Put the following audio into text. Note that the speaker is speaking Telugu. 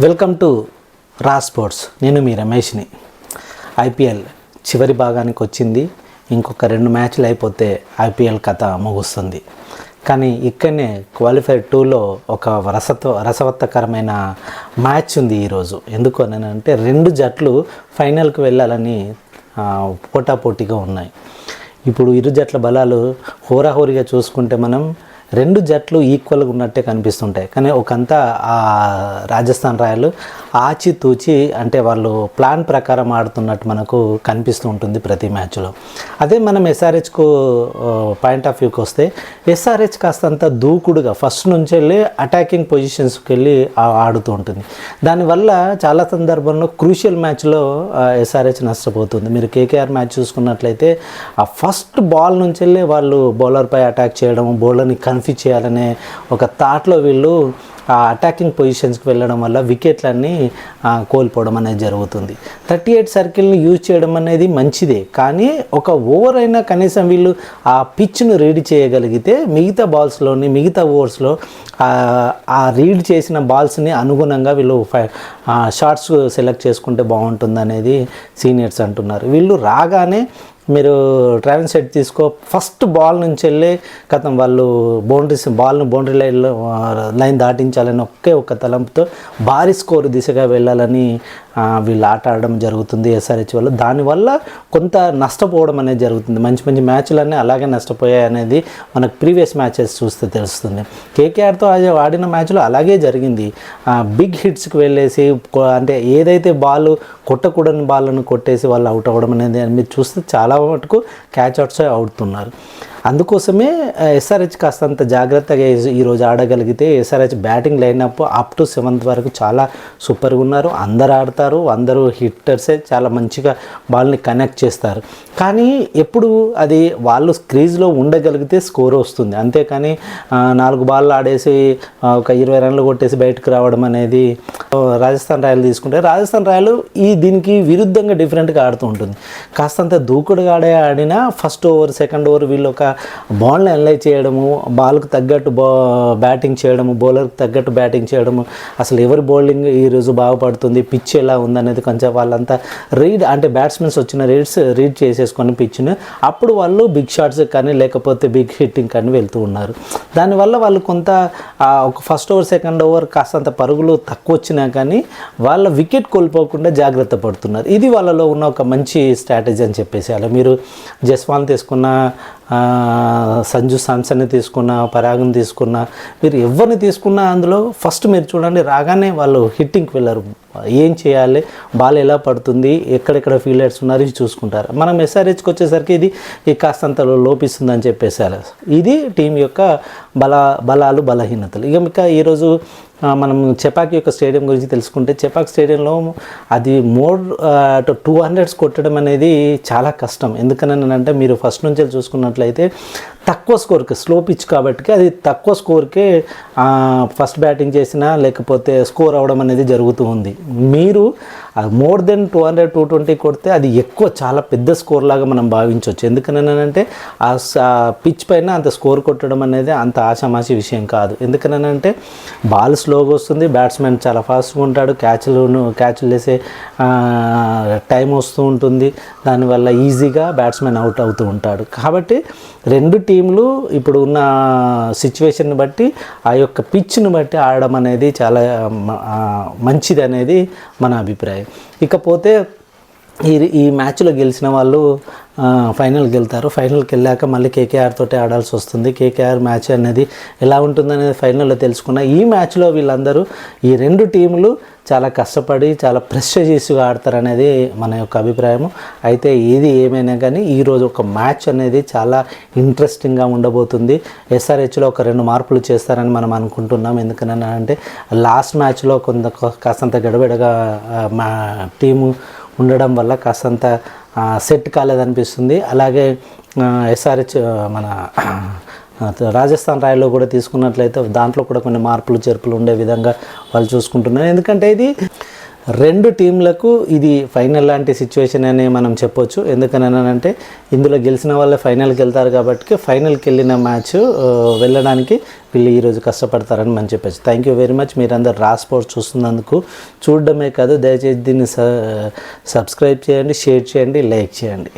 వెల్కమ్ టు రా స్పోర్ట్స్. నేను మీ రమేష్ని. ఐపీఎల్ చివరి భాగానికి వచ్చింది. ఇంకొక రెండు మ్యాచ్లు అయిపోతే ఐపీఎల్ కథ ముగుస్తుంది. కానీ ఇక్కడనే క్వాలిఫైర్ టూలో ఒక రసత్వ రసవత్తకరమైన మ్యాచ్ ఉంది ఈరోజు ఎందుకు అని అంటే రెండు జట్లు ఫైనల్కి వెళ్ళాలని పోటాపోటీగా ఉన్నాయి. ఇప్పుడు ఇరు జట్ల బలాలు హోరాహోరీగా చూసుకుంటే మనం రెండు జట్లు ఈక్వల్గా ఉన్నట్టే కనిపిస్తుంటాయి. కానీ ఒకంతా ఆ రాజస్థాన్ రాయలు ఆచితూచి అంటే వాళ్ళు ప్లాన్ ప్రకారం ఆడుతున్నట్టు మనకు కనిపిస్తూ ఉంటుంది ప్రతి మ్యాచ్లో అదే మనం ఎస్ఆర్హెచ్కు పాయింట్ ఆఫ్ వ్యూకి వస్తే ఎస్ఆర్హెచ్ కాస్తంత దూకుడుగా ఫస్ట్ నుంచి వెళ్ళి అటాకింగ్ పొజిషన్స్కి వెళ్ళి ఆడుతూ ఉంటుంది. దానివల్ల చాలా సందర్భంలో క్రూషియల్ మ్యాచ్లో ఎస్ఆర్హెచ్ నష్టపోతుంది. మీరు కేకేఆర్ మ్యాచ్ చూసుకున్నట్లయితే ఆ ఫస్ట్ బాల్ నుంచి వెళ్ళి వాళ్ళు బౌలర్పై అటాక్ చేయడం బౌలర్ని కన్ఫ్యూజ్ చేయాలనే ఒక థాట్లో వీళ్ళు ఆ అటాకింగ్ పొజిషన్స్కి వెళ్ళడం వల్ల వికెట్లన్నీ కోల్పోవడం అనేది జరుగుతుంది. థర్టీ ఎయిట్ సర్కిల్ని యూజ్ చేయడం అనేది మంచిదే. కానీ ఒక ఓవర్ అయినా కనీసం వీళ్ళు ఆ పిచ్ను రీడ్ చేయగలిగితే మిగతా బాల్స్లోని మిగతా ఓవర్స్లో ఆ రీడ్ చేసిన బాల్స్ని అనుగుణంగా వీళ్ళు షార్ట్స్ సెలెక్ట్ చేసుకుంటే బాగుంటుంది అనేది సీనియర్స్ అంటున్నారు. వీళ్ళు రాగానే మీరు ట్రావెల్ సెట్ తీసుకో ఫస్ట్ బాల్ నుంచి వెళ్ళి కథం వాళ్ళు బౌండరీస్ బాల్ను బౌండరీ లైన్లో లైన్ దాటించాలని ఒకే ఒక తలంపుతో భారీ స్కోర్ దిశగా వెళ్ళాలని వీళ్ళు ఆట ఆడడం జరుగుతుంది ఎస్ఆర్హెచ్ వల్ల. దానివల్ల కొంత నష్టపోవడం అనేది జరుగుతుంది. మంచి మంచి మ్యాచ్లన్నీ అలాగే నష్టపోయాయి అనేది మనకు ప్రీవియస్ మ్యాచెస్ చూస్తే తెలుస్తుంది. కేకేఆర్తో ఆడిన మ్యాచ్లో అలాగే జరిగింది. బిగ్ హిట్స్కి వెళ్ళేసి అంటే ఏదైతే బాల్ కొట్టకూడని బాల్ను కొట్టేసి వాళ్ళు అవుట్ అవ్వడం అనేది మీరు చూస్తే చాలా మటుకు క్యాచ్ అవుట్స్ అవుతున్నారు. అందుకోసమే ఎస్ఆర్హెచ్ కాస్తంత జాగ్రత్తగా ఈరోజు ఆడగలిగితే SRH batting lineup up to seventh వరకు చాలా సూపర్గా ఉన్నారు. అందరు ఆడతారు అందరూ హిట్టర్సే చాలా మంచిగా బాల్ని కనెక్ట్ చేస్తారు. కానీ ఎప్పుడు అది వాళ్ళు క్రీజ్లో ఉండగలిగితే స్కోర్ వస్తుంది. అంతేకాని నాలుగు బాల్లు ఆడేసి ఒక ఇరవై రన్లు కొట్టేసి బయటకు రావడం అనేది రాజస్థాన్ రాయలు తీసుకుంటే రాజస్థాన్ రాయలు ఈ దీనికి విరుద్ధంగా డిఫరెంట్గా ఆడుతూ ఉంటుంది. కాస్తంత దూకుడుగా ఆడే ఆడినా ఫస్ట్ ఓవర్ సెకండ్ ఓవర్ వీళ్ళు ఒక బాల్ని అనలైజ్ చేయడము బాల్కు తగ్గట్టు బా బ్యాటింగ్ చేయడము బౌలర్కి తగ్గట్టు బ్యాటింగ్ చేయడము అసలు ఎవరి బౌలింగ్ ఈరోజు బాగుపడుతుంది పిచ్ ఎలా ఉందనేది కొంచెం వాళ్ళంతా రీడ్ అంటే బ్యాట్స్మెన్స్ వచ్చిన రీడ్స్ రీడ్ చేసేసుకొని పిచ్చిని అప్పుడు వాళ్ళు బిగ్ షాట్స్ కానీ లేకపోతే బిగ్ హిట్టింగ్ కానీ వెళ్తూ ఉన్నారు. దానివల్ల వాళ్ళు కొంత ఒక ఫస్ట్ ఓవర్ సెకండ్ ఓవర్ కాస్తంత పరుగులు తక్కువ వచ్చినా కానీ వాళ్ళ వికెట్ కోల్పోకుండా జాగ్రత్త పడుతున్నారు. ఇది వాళ్ళలో ఉన్న ఒక మంచి స్ట్రాటజీ అని చెప్పేసి అలా మీరు జస్వాన్ తీసుకున్న సంజు సామ్సన్ని తీసుకున్న పరాగ్ని తీసుకున్న మీరు ఎవరిని తీసుకున్నా అందులో ఫస్ట్ మీరు చూడండి రాగానే వాళ్ళు హిట్టింగ్కి వెళ్ళరు. ఏం చేయాలి? బాల్ ఎలా పడుతుంది? ఎక్కడెక్కడ ఫీల్డర్స్ ఉన్నారు ఇది చూసుకుంటారు. మనం ఎస్ఆర్హెచ్కి వచ్చేసరికి ఇది ఈ కాస్తంత లోపిస్తుందని చెప్పేసారు ఇది టీం యొక్క బల బలాలు బలహీనతలు. ఇక ఇంకా ఈరోజు మనం చెపాక్ యొక్క స్టేడియం గురించి తెలుసుకుంటే చెపాక్ స్టేడియంలో అది మోర్ టూ హండ్రెడ్స్ కొట్టడం అనేది చాలా కష్టం. ఎందుకని అంటే మీరు ఫస్ట్ నుంచి చూసుకున్నట్లయితే తక్కువ స్కోర్కి స్లో పిచ్ కాబట్టి అది తక్కువ స్కోర్కే ఫస్ట్ బ్యాటింగ్ చేసినా లేకపోతే స్కోర్ అవడం అనేది జరుగుతూ ఉంది. మీరు more than two hundred two twenty కొడితే అది ఎక్కువ చాలా పెద్ద స్కోర్ లాగా మనం భావించవచ్చు. ఎందుకనంటే ఆ పిచ్ పైన అంత స్కోర్ కొట్టడం అనేది అంత ఆషామాషి విషయం కాదు. ఎందుకనంటే బాల్ స్లోగా వస్తుంది బ్యాట్స్మెన్ చాలా ఫాస్ట్గా ఉంటాడు క్యాచ్లు క్యాచ్లు వేసే టైం వస్తూ ఉంటుంది. దానివల్ల ఈజీగా బ్యాట్స్మెన్ అవుట్ అవుతూ ఉంటాడు. కాబట్టి రెండు టీంలు ఇప్పుడు ఉన్న సిచ్యువేషన్ని బట్టి ఆ యొక్క పిచ్ను బట్టి ఆడడం అనేది చాలా మంచిది అనేది మన అభిప్రాయం. ఇకపోతే ఈ ఈ మ్యాచ్లో గెలిచిన వాళ్ళు ఫైనల్కి వెళ్తారు ఫైనల్కి వెళ్ళాక మళ్ళీ కేకేఆర్ తోటి ఆడాల్సి వస్తుంది. కేకేఆర్ మ్యాచ్ అనేది ఎలా ఉంటుందనేది ఫైనల్లో తెలుసుకున్న ఈ మ్యాచ్లో వీళ్ళందరూ ఈ రెండు టీములు చాలా కష్టపడి చాలా ప్రెస్టేజియస్గా ఆడతారనేది మన యొక్క అభిప్రాయం అయితే ఏది ఏమైనా కానీ ఈరోజు ఒక మ్యాచ్ అనేది చాలా ఇంట్రెస్టింగ్గా ఉండబోతుంది. ఎస్ఆర్హెచ్లో ఒక రెండు మార్పులు చేస్తారని మనం అనుకుంటున్నాం. ఎందుకనంటే లాస్ట్ మ్యాచ్లో కొంత కాస్తంత గడబిడగా మా టీము ఉండడం వల్ల కాస్తంత సెట్ కాలేదనిపిస్తుంది. అలాగే ఎస్ఆర్హెచ్ మన రాజస్థాన్ రాయల్లో కూడా తీసుకున్నట్లయితే దాంట్లో కూడా కొన్ని మార్పులు చేర్పులు ఉండే విధంగా వాళ్ళు చూసుకుంటున్నారు. ఎందుకంటే ఇది రెండు టీంలకు ఇది ఫైనల్ లాంటి సిచ్యువేషన్ అని మనం చెప్పొచ్చు. ఎందుకనంటే ఇందులో గెలిచిన వాళ్ళే ఫైనల్కి వెళ్తారు కాబట్టి ఫైనల్కి వెళ్ళిన మ్యాచ్ వెళ్ళడానికి వీళ్ళు ఈరోజు కష్టపడతారని మనం చెప్పచ్చు. థ్యాంక్ యూ వెరీ మచ్ మీరందరూ రా స్పోర్ట్స్ చూస్తున్నందుకు చూడడమే కాదు దయచేసి దీన్ని స- సబ్స్క్రైబ్ చేయండి షేర్ చేయండి లైక్ చేయండి.